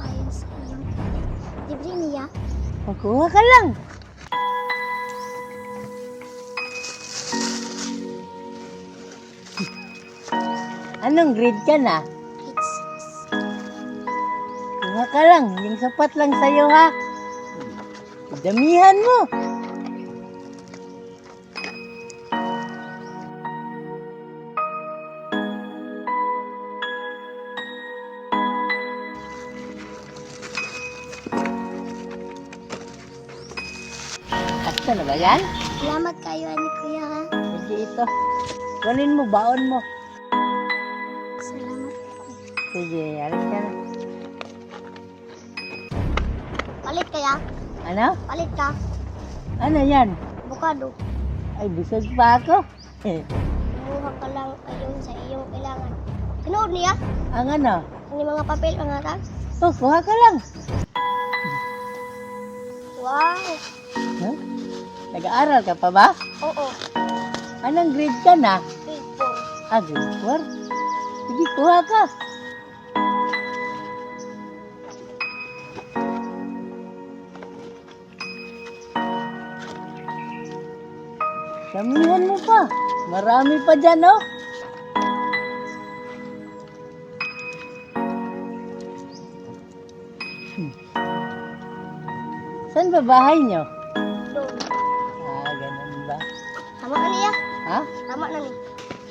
ayon sa iyong libre niya. Magkuha ka lang. Anong grade ka na? It's Kuha ka lang. Yung sapat lang sa'yo ha. Damihan mo. Na ba yan? Salamat kayo ani kuya. Sige ito. Kunin mo, baon mo. Salamat. Sige, alis ka na. Palit kaya? Ano? Palit ka. Ano yan? Bukado. Ay, busog pa ako. Kumuha ka lang ayon sa iyong kailangan. Tinood niya? Ang ano? Ang mga papel ang atas? Oh, kuha ka lang. Wow! Huh? Nag-aaral ka pa ba? Oo. Anong grade ka na? Grade Ah, grade 4? Sige, kuha ka. Damihan mo pa. Marami pa dyan, oh. Hmm. Saan ba bahay nyo? Ha? Tama na ni.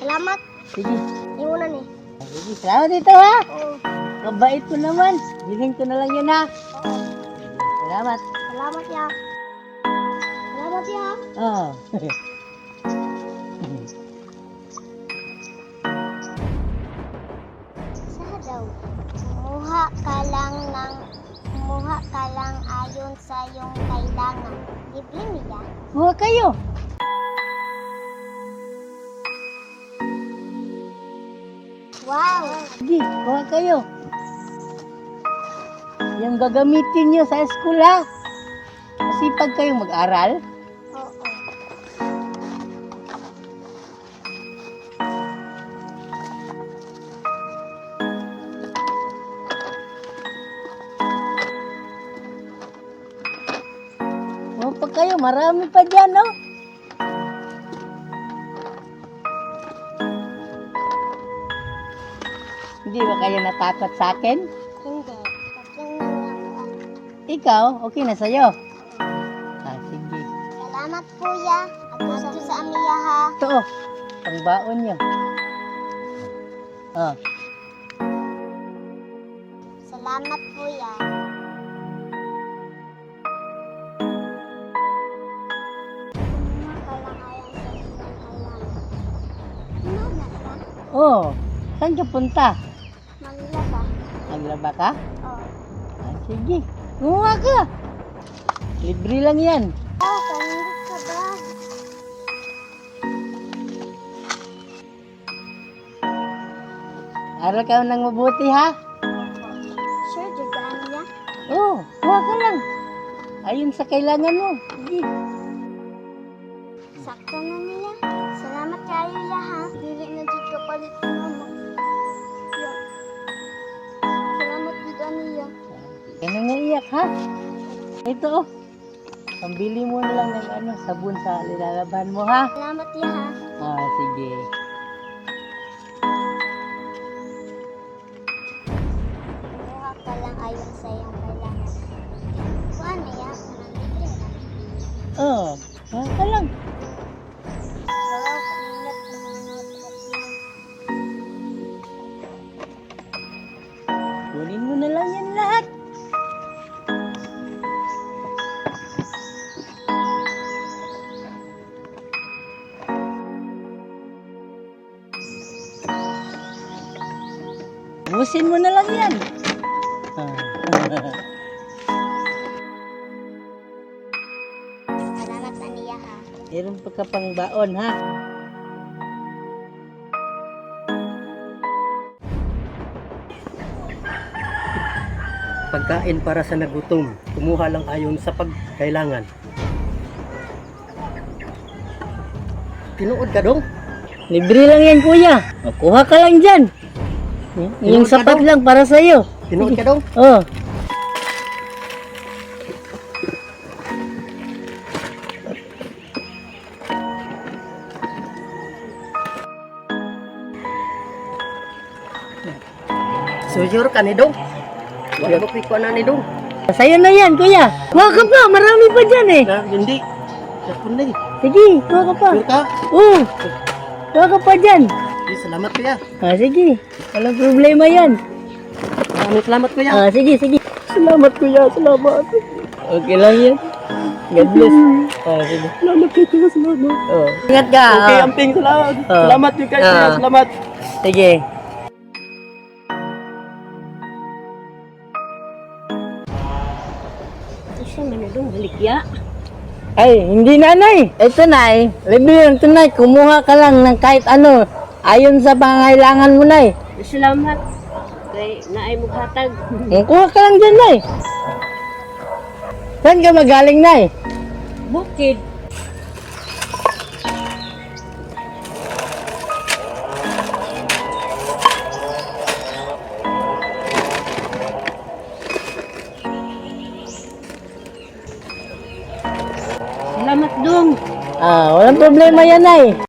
Salamat. Sige. Imo na ni. Ah, Sige, salamat dito ha. Oo. Kabait ko naman. Biling ko na lang yun ha. Oo. Salamat. Salamat ya. Salamat ya. Oh. Sa daw. Kumuha ka lang ng kumuha ka lang ayon sa iyong kailangan. Libre niya. Kuha kayo. Wow! Sige, kuha kayo. Yung gagamitin nyo sa school ha. Masipag kayong mag-aral. Oo. Kuha pa kayo, marami pa dyan no. Hindi ba kayo natakot sa akin? Hindi. Ikaw, okay na sa'yo. Ah, sige. Salamat kuya. At gusto sa amiya ha. Ito oh, pangbaon nyo. Oh, Salamat kuya. Oh, saan ka punta? Naglaba ka? Oo. Ah, sige, kumuha ka. Libre lang yan. Oh, kanina ka ba? Aral ka ng mabuti ha. Sure, jugaan niya. Oo, oh, kuha ka lang. Ayun sa kailangan mo. Sige. Sakto na niya. Salamat kayo ya ha. Dili na dito palit mo Ganun nga iyak ha. Ito oh. Pambili mo na lang ng ano, sabon sa nilalaban mo ha. Salamat ya ha. Ah, sige. Kumuha ka lang ayon sa iyong kailangan. Kuha na ya. Nandito na. Oo, oh, kuha ka lang. Busin mo na lang yan. Salamat na niya ha. Meron pa ka pang baon ha. Pagkain para sa nagutom. Kumuha lang ayon sa pagkailangan. Tinuod ka dong? Libre lang yan kuya. O, kuha ka lang dyan. Hmm? Yung sapat daw. lang para sa iyo. Tinuod ka daw? Oh. Sure ka ni Dong. Wala mo na ni Dong. Sa'yo na yan, kuya. Kuha ka pa, marami pa dyan eh. Na, hindi. Sakon na eh. Sige, kuha ka pa. Sure ka? Oo, kuha ka pa dyan. Eh, salamat kuya. Ah, sige, walang problema yan. Maraming salamat kuya. Ah, sige, sige. Salamat kuya, salamat. Okay lang yan. God bless. Ah, sige. Salamat kay kuya, salamat. Oh. Ingat ka. Okay, ah. amping salamat. Ah. Salamat din kay kuya, Ah. salamat. Sige. Isa man na dong baligya. Ay, hindi nanay. Ito nay, libre lang ito nay. Kumuha ka lang ng kahit ano. Ayon sa pangailangan mo nay. Salamat. Kay naay mo hatag. Kuha ka lang dyan nay. Saan ka magaling nay? Bukid. Salamat dong. Ah, walang problema yan nay.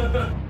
Ha ha ha!